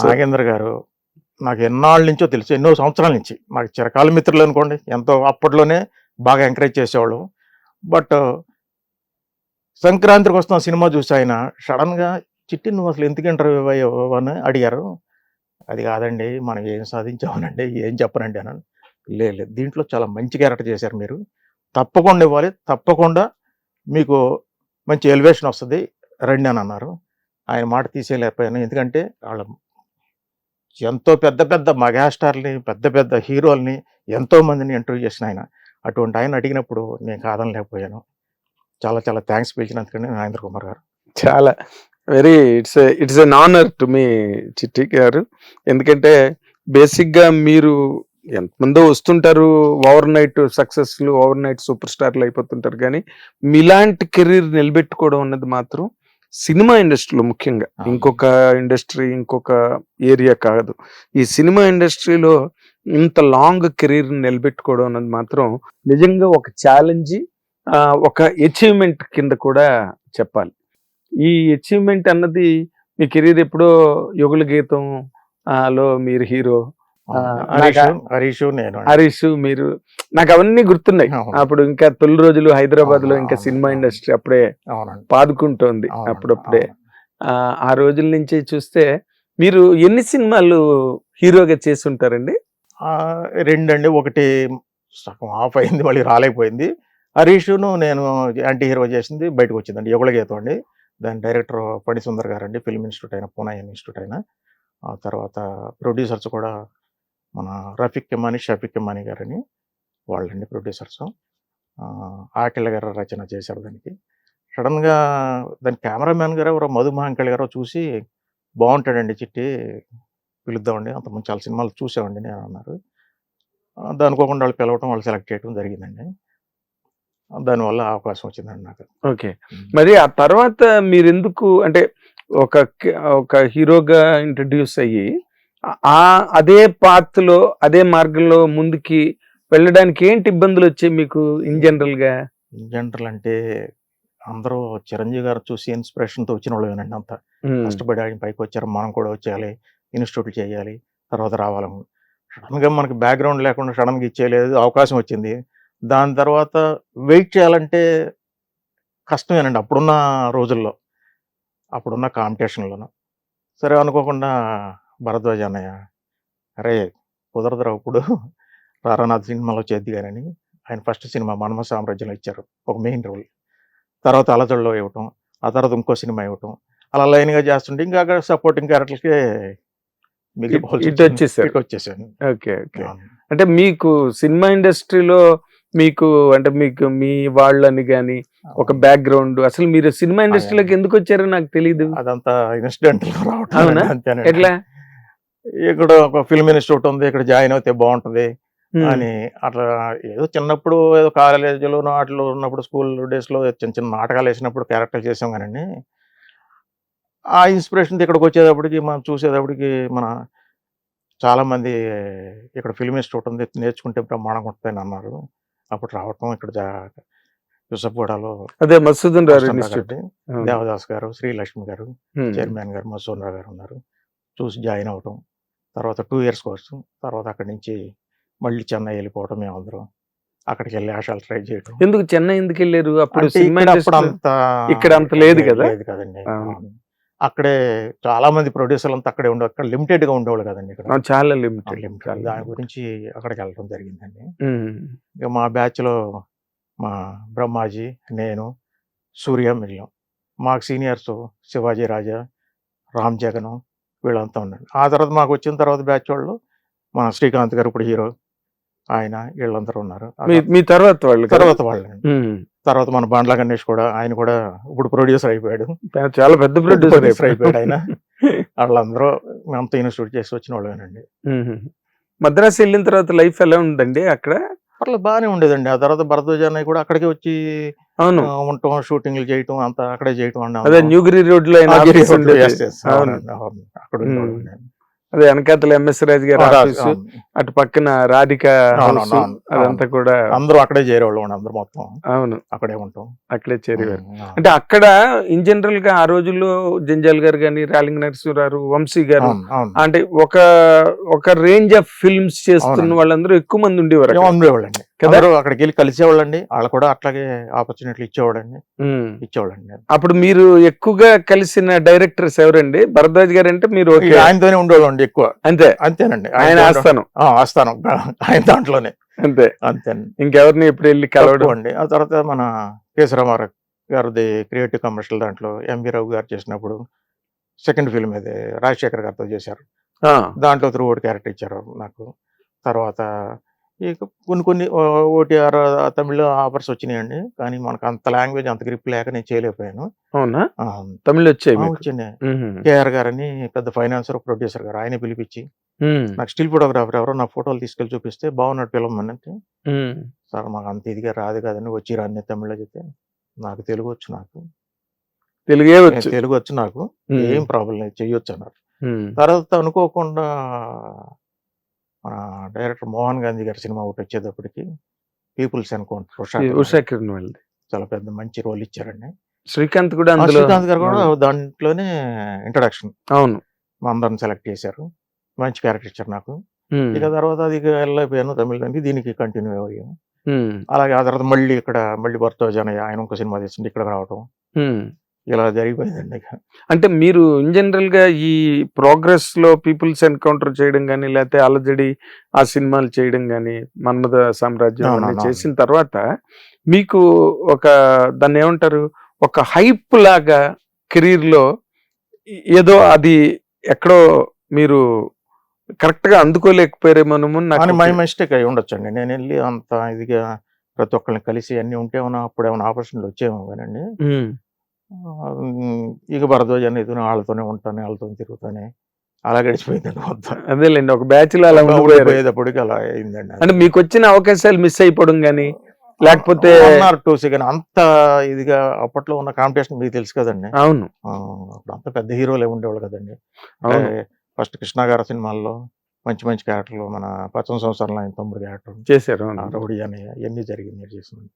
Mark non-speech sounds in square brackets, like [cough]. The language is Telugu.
నాగేంద్ర గారు నాకు ఎన్నాళ్ళ నుంచో తెలుసు ఎన్నో సంవత్సరాల నుంచి. మాకు చిరకాల మిత్రులు అనుకోండి ఎంతో అప్పట్లోనే బాగా ఎంకరేజ్ చేసేవాళ్ళు. బట్ uh, సంక్రాంతికి వస్తున్న సినిమా చూసి ఆయన సడన్గా చిట్టి నువ్వు అసలు ఎందుకు ఇంటర్వ్యూ అయ్యావు? అని అడిగారు. అది కాదండి మనం ఏం సాధించామనండి ఏం చెప్పనండి అన్నాను. లేదు దీంట్లో చాలా మంచి క్యారెక్టర్ చేశారు మీరు. తప్పకుండా ఇవ్వాలి తప్పకుండా మీకు మంచి ఎలివేషన్ వస్తుంది రండి అని అన్నారు. ఆయన మాట తీసేయలేకపోయాను. ఎందుకంటే వాళ్ళ ఎంతో పెద్ద పెద్ద మెగాస్టార్ని పెద్ద పెద్ద హీరోల్ని ఎంతో మందిని ఇంటర్వ్యూ చేసిన ఆయన. అటువంటి ఆయన అడిగినప్పుడు నేను కాదనలేకపోయాను. చాలా చాలా థ్యాంక్స్ పిలిచినందుకని నాగేంద్ర కుమార్ గారు. చాలా. Very it's it's an honour to me Chitti గారు. ఎందుకంటే బేసిక్గా మీరు ఎంతమందో వస్తుంటారు ఓవర్ నైట్ సక్సెస్లు ఓవర్ నైట్ సూపర్ స్టార్లు అయిపోతుంటారు. కానీ మీలాంటి కెరీర్ నిలబెట్టుకోవడం అన్నది మాత్రం సినిమా ఇండస్ట్రీలో ముఖ్యంగా. ఇంకొక ఇండస్ట్రీ ఇంకొక ఏరియా కాదు. ఈ సినిమా ఇండస్ట్రీలో ఇంత లాంగ్ కెరీర్ నిలబెట్టుకోవడం అన్నది మాత్రం నిజంగా ఒక ఛాలెంజ్ ఒక అచీవ్మెంట్ కింద కూడా చెప్పాలి. ఈ అచీవ్మెంట్ అన్నది మీ కెరీర్ ఎప్పుడో యుగల గీతం లో మీరు హీరో హరీష్ నేను హరీష్ మీరు నాకు అవన్నీ గుర్తున్నాయి. అప్పుడు ఇంకా తొలి రోజులు హైదరాబాద్లో ఇంకా సినిమా. ఇండస్ట్రీ అప్పుడే అవునండి. పాదుకుంటోంది అప్పుడప్పుడే. ఆ, రోజుల నుంచి చూస్తే మీరు ఎన్ని సినిమాలు హీరోగా చేసి ఉంటారండి రెండండి. ఒకటి సగం ఆఫ్ అయింది మళ్ళీ రాలేకపోయింది. హరీషును నేను యాంటీ హీరో చేసింది బయటకు వచ్చిందండి. యుగల గీతం అండి. దాని డైరెక్టర్ పడి సుందర్ గారు అండి ఫిల్మ్ ఇన్స్టిట్యూట్ అయిన పూనా ఇన్స్టిట్యూట్ అయిన. ఆ తర్వాత ప్రొడ్యూసర్స్ కూడా మన రఫీక్ కిమాని షఫీక్ కిమాని గారని వాళ్ళండి ప్రొడ్యూసర్స్. ఆకిళ్ళ గారు రచన చేశారు దానికి. సడన్గా దాని కెమెరామ్యాన్ గారు ఎవరో మధు మహంకళి గారు చూసి బాగుంటాడండి చిట్టి పిలుద్దామండి అంతకుముందు చాలా సినిమాలు చూసామండి నేను అన్నారు. ఆ, దానికి అనుకోకుండా వాళ్ళు పిలవటం వాళ్ళు సెలెక్ట్ చేయడం జరిగిందండి. దానివల్ల అవకాశం వచ్చిందండి నాకు. ఓకే. మరి ఆ తర్వాత మీరు ఎందుకు అంటే ఒక ఒక హీరోగా ఇంట్రడ్యూస్ అయ్యి ఆ- అదే path లో అదే మార్గంలో ముందుకి వెళ్ళడానికి ఏంటి ఇబ్బందులు వచ్చాయి మీకు ఇన్ జనరల్గా? జనరల్ అంటే అందరూ చిరంజీవి గారు చూసి ఇన్స్పిరేషన్తో వచ్చిన వాళ్ళేనండి అంతా. కష్టపడి ఆయన పైకి వచ్చారు మనం కూడా వచ్చేయాలి ఇన్స్టిట్యూట్లు చేయాలి తర్వాత రావాలని. సడన్గా మనకి బ్యాక్గ్రౌండ్ లేకుండా సడన్గా ఇచ్చేయలేదు అవకాశం వచ్చింది. దాని తర్వాత వెయిట్ చేయాలంటే కష్టమేనండి అప్పుడున్న రోజుల్లో అప్పుడున్న కాంపిటీషన్లోనూ సరే అనుకోకుండా భరద్వాజ అన్నయ్య అరే కుదరదురా ఇప్పుడు. రారానాథ్ సినిమాలో చేద్ది కానీ ఆయన ఫస్ట్ సినిమా మనమ సామ్రాజ్యంలో ఇచ్చారు. ఒక మెయిన్ రోల్ తర్వాత అలజడిలో ఇవ్వటం ఆ తర్వాత ఇంకో సినిమా ఇవ్వటం. అలా లైన్గా చేస్తుంటే ఇంకా అక్కడ సపోర్టింగ్ క్యారెక్టర్కి ఇటు- ఇటు వచ్చేసారు. ఇటు వచ్చేసాను ఓకే ఓకే. అంటే మీకు సినిమా ఇండస్ట్రీలో మీకు అంటే మీకు మీ వాళ్ళని గాని ఒక బ్యాక్గ్రౌండ్ అసలు మీరు సినిమా ఇండస్ట్రీలోకి ఎందుకు వచ్చారో నాకు తెలియదు అదంతా ఇన్సిడెంట్ అవునా? అంతేనండి. ఎట్లా? ఇక్కడ ఒక ఫిల్మ్ ఇన్స్టిట్యూట్ ఉంది ఇక్కడ జాయిన్ అవుతే బాగుంటది అని అట్లా ఏదో చిన్నప్పుడు ఏదో కాలేజీలోనో అట్లా ఉన్నప్పుడు స్కూల్ డేస్లో చిన్న చిన్న నాటకాలు వేసినప్పుడు క్యారెక్టర్ చేసాం కానండి. ఆ ఇన్స్పిరేషన్ ఇక్కడికి వచ్చేటప్పటికి మనం చూసేటప్పటికి మన చాలా మంది ఇక్కడ ఫిల్మ్ ఇన్స్టిట్యూట్ ఉంది నేర్చుకుంటే బ్రహ్మాండంగా ఉంటుందని అన్నారు. అప్పుడు రావటం ఇక్కడ యూసఫ్గూడలో అదే మసూదన్ రావు ఇన్స్టిట్యూట్ దేవదాస్ గారు శ్రీలక్ష్మి గారు చైర్మన్ గారు మసూన్ గారు ఉన్నారు. చూసి జాయిన్ అవటం. తర్వాత టూ ఇయర్స్ కోర్సు తర్వాత అక్కడి నుంచి మళ్ళీ చెన్నై వెళ్ళిపోవటం మేమందరం అక్కడికి వెళ్ళి ఆశాలు ట్రై చేయటం. ఎందుకు చెన్నై ఎందుకు వెళ్ళారు? అప్పుడు అంత ఇక్కడ అంత లేదు కదా? లేదు కదండి. అక్కడే చాలా మంది ప్రొడ్యూసర్లు అంతా అక్కడే ఉండే అక్కడ లిమిటెడ్గా ఉండేవాళ్ళు కదండి ఇక్కడ. చాలా లిమిటెడ్. limited. దాని గురించి అక్కడికి వెళ్ళడం జరిగిందండి. ఇక మా బ్యాచ్లో మా బ్రహ్మాజీ నేను సూర్య మిల్లం మాకు సీనియర్స్ శివాజీ రాజా రామ్ జగన్ వీళ్ళంతా ఉన్నారు. ఆ తర్వాత మాకు వచ్చిన తర్వాత బ్యాచ్ వాళ్ళు మన శ్రీకాంత్ గారు ఇప్పుడు హీరో ఆయన వీళ్ళందరూ ఉన్నారు. మీ తర్వాత వాళ్ళు? తర్వాత వాళ్ళు తర్వాత మన బండ్ల గణేష్ కూడా ఆయన కూడా ఇప్పుడు ప్రొడ్యూసర్ అయిపోయాడు. చాలా పెద్ద ప్రొడ్యూసర్ అయిపోయాడు. ఆయన. [laughs] వాళ్ళందరూ మేమంతా ఇన్స్టిట్యూట్ చేసి వచ్చిన వాళ్ళేనండి. మద్రాసు వెళ్ళిన తర్వాత లైఫ్ ఎలా ఉందండి అక్కడ? పర్లేదు బాగానే ఉండేదండి. ఆ తర్వాత భరద్వాజ అన్నయ్య కూడా అక్కడికే వచ్చి అవును. ఆ, ఉండటం షూటింగ్లు చేయటం అంతా అక్కడే చేయటం అండి అదే న్యూగిరి రోడ్లో. అక్కడ. అదే వెనకాతల ఎంఎస్ రాజు గారి ఆఫీసు. అటు పక్కన రాధిక అదంతా కూడా అందరూ అక్కడే చేరేవాళ్ళు అందరూ మొత్తం అవును అక్కడే ఉంటాం అక్కడే చేరేవారు అంటే అక్కడ ఇన్ జనరల్గా ఆ రోజుల్లో జంజాల్ గారు కానీ రాలింగ్ నరసింహారావు వంశీ గారు. అంటే ఒక ఒక రేంజ్ ఆఫ్ ఫిల్మ్స్ చేస్తున్న. వాళ్ళందరూ ఎక్కువ మంది ఉండేవారు. ఉండేవాళ్ళండి? అందరూ అక్కడికి వెళ్ళి కలిసేవాళ్ళండి. వాళ్ళు కూడా అట్లాగే ఆపర్చునిటీలు ఇచ్చేవాడండి. ఇచ్చేవాళ్ళండి. అప్పుడు మీరు ఎక్కువగా కలిసిన డైరెక్టర్స్ ఎవరండి? భరద్వాజ్ గారు అంటే మీరు ఆయనతోనే ఉండేవాళ్ళండి ఎక్కువ. అంతే. అంతేనండి. ఆయన ఆయనతో ఆస్తాను ఆ, ఆస్తాను ఆయన దాంట్లోనే. అంతే. అంతేనండి. ఇంకెవరిని ఇప్పుడు వెళ్ళి కలవడం? అండి ఆ తర్వాత మన కేసరామారావు గారిది క్రియేటివ్ కమర్షియల్ దాంట్లో ఎంవి రావు గారు చేసినప్పుడు సెకండ్ ఫిల్మ్ ఇది రాజశేఖర్ గారితో చేశారు. దాంట్లో త్రూ క్యారెక్టర్ ఇచ్చారు నాకు. తర్వాత ఇక కొన్ని కొన్ని ఓటీఆర్ తమిళ ఆఫర్స్ వచ్చినాయండి. కానీ మనకు అంత లాంగ్వేజ్ అంత గ్రిప్ లేక నేను చేయలేకపోయాను. అవునా? తమిళ్ వచ్చాయి వచ్చింది కేఆర్ గారని పెద్ద ఫైనాన్సర్ ప్రొడ్యూసర్ గారు ఆయన పిలిపించి నాకు స్టిల్ ఫోటోగ్రాఫర్ ఎవరో నా ఫోటోలు తీసుకెళ్ళి చూపిస్తే బాగున్నట్టు పిలవమని అంటే సార్ మాకు అంత ఇదిగా రాదు కదండి వచ్చి రాని తమిళ్ళో చెప్తే. నాకు తెలుగు వచ్చు నాకు. తెలుగే వచ్చు. తెలుగు వచ్చు నాకు. ఏం ప్రాబ్లం లేదు చెయ్యొచ్చు అన్నారు. తర్వాత అనుకోకుండా మన డైరెక్టర్ మోహన్ గాంధీ గారి సినిమా ఒకటి వచ్చేటప్పటికి పీపుల్స్ ఉషా కిరణ్ కిరణ్ వాళ్ళది చాలా పెద్ద మంచి రోల్ ఇచ్చారండి. శ్రీకాంత్ కూడా శ్రీకాంత్ గారు కూడా దాంట్లోనే ఇంట్రడక్షన్ అవును. మా అందరిని సెలెక్ట్ చేశారు. మంచి క్యారెక్టర్ ఇచ్చారు నాకు. ఇక తర్వాత అది ఇక వెళ్ళిపోయాను తమిళ దీనికి కంటిన్యూ అయ్యాను అలాగే ఆ తర్వాత మళ్ళీ ఇక్కడ మళ్ళీ భర్త జనయ్య ఆయన ఒక సినిమా తీస్తుంటే ఇక్కడ రావటం. ఇలా జరిగిపోయిందండి అంటే మీరు ఇన్ జనరల్గా ఈ ప్రోగ్రెస్లో పీపుల్స్ ఎన్కౌంటర్ చేయడం కానీ లేకపోతే అలజడి ఆ సినిమాలు చేయడం కానీ మన్మథ సామ్రాజ్యం. చేసిన తర్వాత మీకు ఒక దాన్ని ఏమంటారు? ఒక హైప్ లాగా కెరీర్లో ఏదో అది ఎక్కడో మీరు కరెక్ట్గా అందుకోలేకపోయారేమోనము మై మిస్టేక్ అయి ఉండొచ్చండి. నేను వెళ్ళి అంత ఇదిగా ప్రతి ఒక్కరిని కలిసి అన్ని ఉంటే ఏమైనా అప్పుడు ఏమైనా ఆపర్చునిటీ వచ్చేమో కానండి. ఉమ్, ఇక భరద్వాజ్ అనేది వాళ్ళతోనే ఉంటాను వాళ్ళతో తిరుగుతానే. అలా గడిచిపోయిందండి మొత్తం. అదేలేండి ఒక బ్యాచ్ అలా ఉండిపోయారు. ఉండిపోయేటప్పటికి అలా అయిందండి అంటే మీకు వచ్చిన అవకాశాలు మిస్ అయిపోవడం కానీ లేకపోతే టూ సెకండ్ అంత ఇదిగా అప్పట్లో ఉన్న కాంపిటీషన్ మీకు తెలుసు కదండి. అవును. అప్పుడు అంత పెద్ద హీరోలే ఉండేవాళ్ళు కదండి. ఫస్ట్ కృష్ణ గారి సినిమాల్లో మంచి మంచి క్యారెక్టర్లు మన పచ్చని సంవత్సరంలో ఆయన తమ్ముడు క్యారెక్టర్. చేశారు రౌడీ అని ఇవన్నీ జరిగింది చేసింది.